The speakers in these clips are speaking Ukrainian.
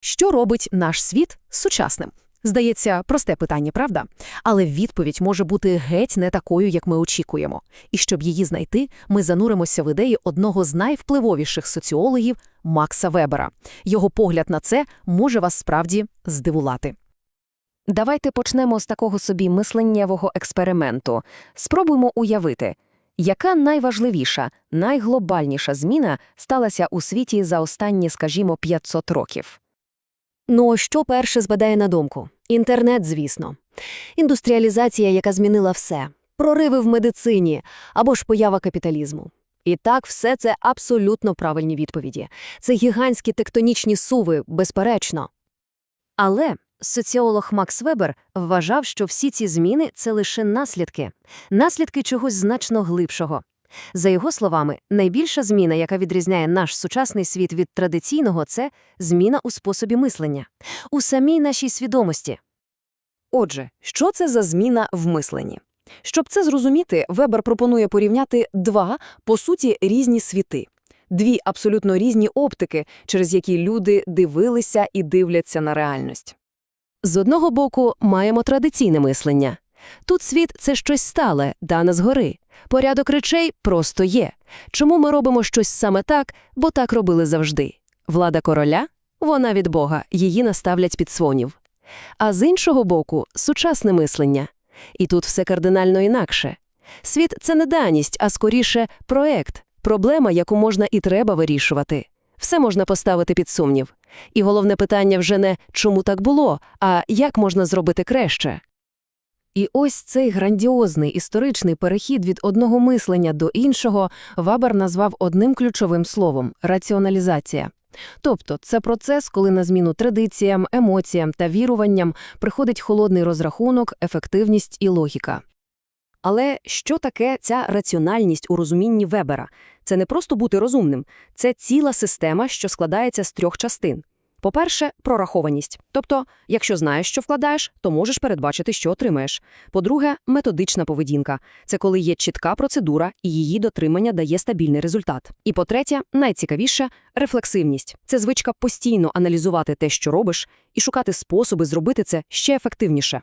Що робить наш світ сучасним? Здається, просте питання, правда? Але відповідь може бути геть не такою, як ми очікуємо. І щоб її знайти, ми зануримося в ідеї одного з найвпливовіших соціологів Макса Вебера. Його погляд на це може вас справді здивувати. Давайте почнемо з такого собі мисленнєвого експерименту. Спробуймо уявити, яка найважливіша, найглобальніша зміна сталася у світі за останні, скажімо, 500 років. Ну, що перше збадає на думку? Інтернет, звісно. Індустріалізація, яка змінила все. Прориви в медицині або ж поява капіталізму. І так, все це абсолютно правильні відповіді. Це гігантські тектонічні суви, безперечно. Але соціолог Макс Вебер вважав, що всі ці зміни – це лише наслідки. Наслідки чогось значно глибшого. За його словами, найбільша зміна, яка відрізняє наш сучасний світ від традиційного – це зміна у способі мислення, у самій нашій свідомості. Отже, що це за зміна в мисленні? Щоб це зрозуміти, Вебер пропонує порівняти два, по суті, різні світи. Дві абсолютно різні оптики, через які люди дивилися і дивляться на реальність. З одного боку, маємо традиційне мислення. Тут світ – це щось стале, дане згори. Порядок речей просто є. Чому ми робимо щось саме так, бо так робили завжди? Влада короля? Вона від Бога, її наставлять під свонів. А з іншого боку – сучасне мислення. І тут все кардинально інакше. Світ – це не даність, а скоріше проект, проблема, яку можна і треба вирішувати. Все можна поставити під сумнів. І головне питання вже не «чому так було?», а «як можна зробити краще?». І ось цей грандіозний історичний перехід від одного мислення до іншого Вабер назвав одним ключовим словом – раціоналізація. Тобто це процес, коли на зміну традиціям, емоціям та віруванням приходить холодний розрахунок, ефективність і логіка. Але що таке ця раціональність у розумінні Вебера? Це не просто бути розумним, це ціла система, що складається з трьох частин. По-перше, прорахованість. Тобто, якщо знаєш, що вкладаєш, то можеш передбачити, що отримаєш. По-друге, методична поведінка. Це коли є чітка процедура, і її дотримання дає стабільний результат. І по-третє, найцікавіше рефлексивність. Це звичка постійно аналізувати те, що робиш, і шукати способи зробити це ще ефективніше.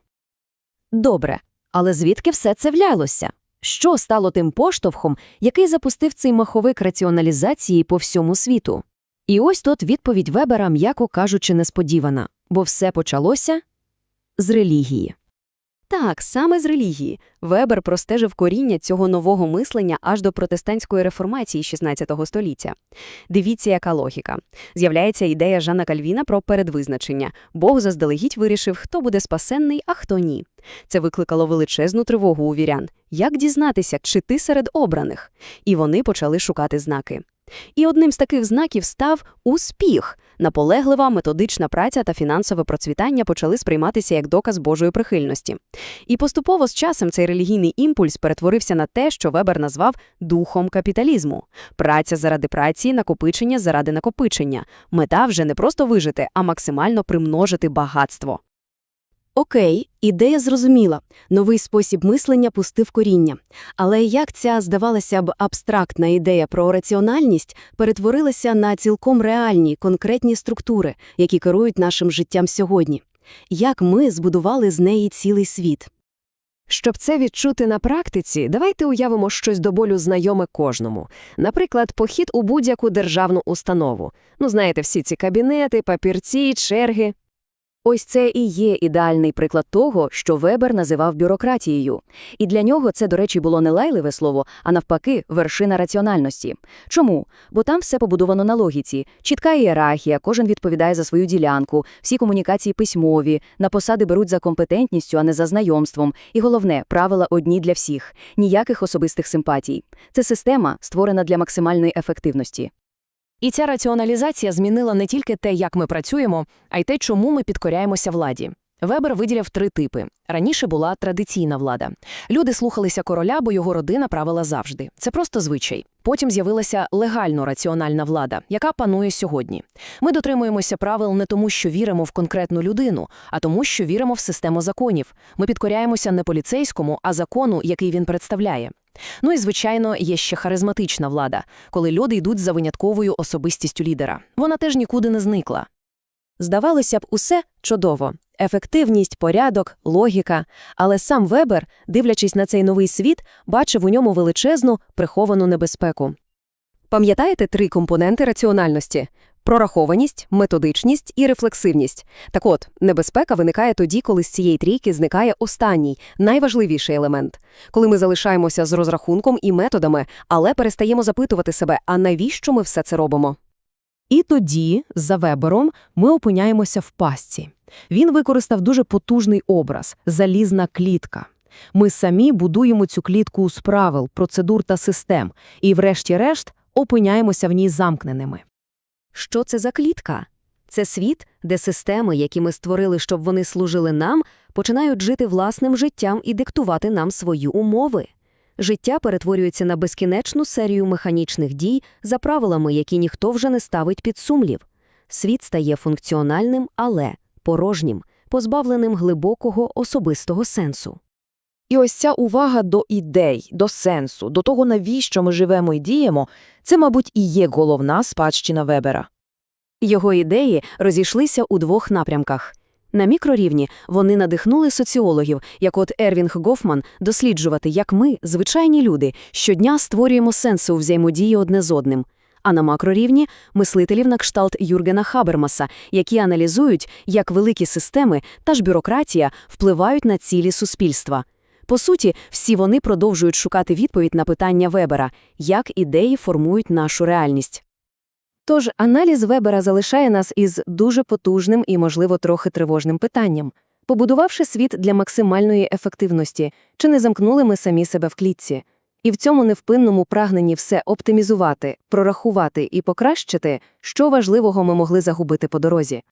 Добре, але звідки все це влялося? Що стало тим поштовхом, який запустив цей маховик раціоналізації по всьому світу? І ось тут відповідь Вебера, м'яко кажучи, несподівана, бо все почалося з релігії. Так, саме з релігії. Вебер простежив коріння цього нового мислення аж до протестантської реформації XVI століття. Дивіться, яка логіка. З'являється ідея Жана Кальвіна про передвизначення. Бог заздалегідь вирішив, хто буде спасенний, а хто ні. Це викликало величезну тривогу у вірян. Як дізнатися, чи ти серед обраних? І вони почали шукати знаки. І одним з таких знаків став успіх. Наполеглива методична праця та фінансове процвітання почали сприйматися як доказ Божої прихильності. І поступово з часом цей релігійний імпульс перетворився на те, що Вебер назвав духом капіталізму. Праця заради праці, накопичення заради накопичення. Мета вже не просто вижити, а максимально примножити багатство. Окей, ідея зрозуміла. Новий спосіб мислення пустив коріння. Але як ця, здавалося б, абстрактна ідея про раціональність перетворилася на цілком реальні, конкретні структури, які керують нашим життям сьогодні? Як ми збудували з неї цілий світ? Щоб це відчути на практиці, давайте уявимо щось до болю знайоме кожному. Наприклад, похід у будь-яку державну установу. Ну, знаєте, всі ці кабінети, папірці, черги. Ось це і є ідеальний приклад того, що Вебер називав бюрократією. І для нього це, до речі, було не лайливе слово, а навпаки, вершина раціональності. Чому? Бо там все побудовано на логіці, чітка ієрархія, кожен відповідає за свою ділянку, всі комунікації письмові, на посади беруть за компетентністю, а не за знайомством. І головне, правила одні для всіх, ніяких особистих симпатій. Це система, створена для максимальної ефективності. І ця раціоналізація змінила не тільки те, як ми працюємо, а й те, чому ми підкоряємося владі. Вебер виділяв три типи. Раніше була традиційна влада. Люди слухалися короля, бо його родина правила завжди. Це просто звичай. Потім з'явилася легально раціональна влада, яка панує сьогодні. Ми дотримуємося правил не тому, що віримо в конкретну людину, а тому, що віримо в систему законів. Ми підкоряємося не поліцейському, а закону, який він представляє. Ну і, звичайно, є ще харизматична влада, коли люди йдуть за винятковою особистістю лідера. Вона теж нікуди не зникла. Здавалося б, усе чудово. Ефективність, порядок, логіка. Але сам Вебер, дивлячись на цей новий світ, бачив у ньому величезну, приховану небезпеку. Пам'ятаєте три компоненти раціональності? Прорахованість, методичність і рефлексивність. Так от, небезпека виникає тоді, коли з цієї трійки зникає останній, найважливіший елемент. Коли ми залишаємося з розрахунком і методами, але перестаємо запитувати себе, а навіщо ми все це робимо? І тоді, за Вебером, ми опиняємося в пастці. Він використав дуже потужний образ – залізна клітка. Ми самі будуємо цю клітку з правил, процедур та систем, і врешті-решт опиняємося в ній замкненими. Що це за клітка? Це світ, де системи, які ми створили, щоб вони служили нам, починають жити власним життям і диктувати нам свої умови. Життя перетворюється на безкінечну серію механічних дій за правилами, які ніхто вже не ставить під сумлів. Світ стає функціональним, але порожнім, позбавленим глибокого особистого сенсу. І ось ця увага до ідей, до сенсу, до того, навіщо ми живемо і діємо, це, мабуть, і є головна спадщина Вебера. Його ідеї розійшлися у двох напрямках. На мікрорівні вони надихнули соціологів, як от Ервінг Гофман, досліджувати, як ми, звичайні люди, щодня створюємо сенси у взаємодії одне з одним. А на макрорівні – мислителів на кшталт Юргена Хабермаса, які аналізують, як великі системи та ж бюрократія впливають на цілі суспільства. По суті, всі вони продовжують шукати відповідь на питання Вебера, як ідеї формують нашу реальність. Тож аналіз Вебера залишає нас із дуже потужним і, можливо, трохи тривожним питанням. Побудувавши світ для максимальної ефективності, чи не замкнули ми самі себе в клітці? І в цьому невпинному прагненні все оптимізувати, прорахувати і покращити, що важливого ми могли загубити по дорозі.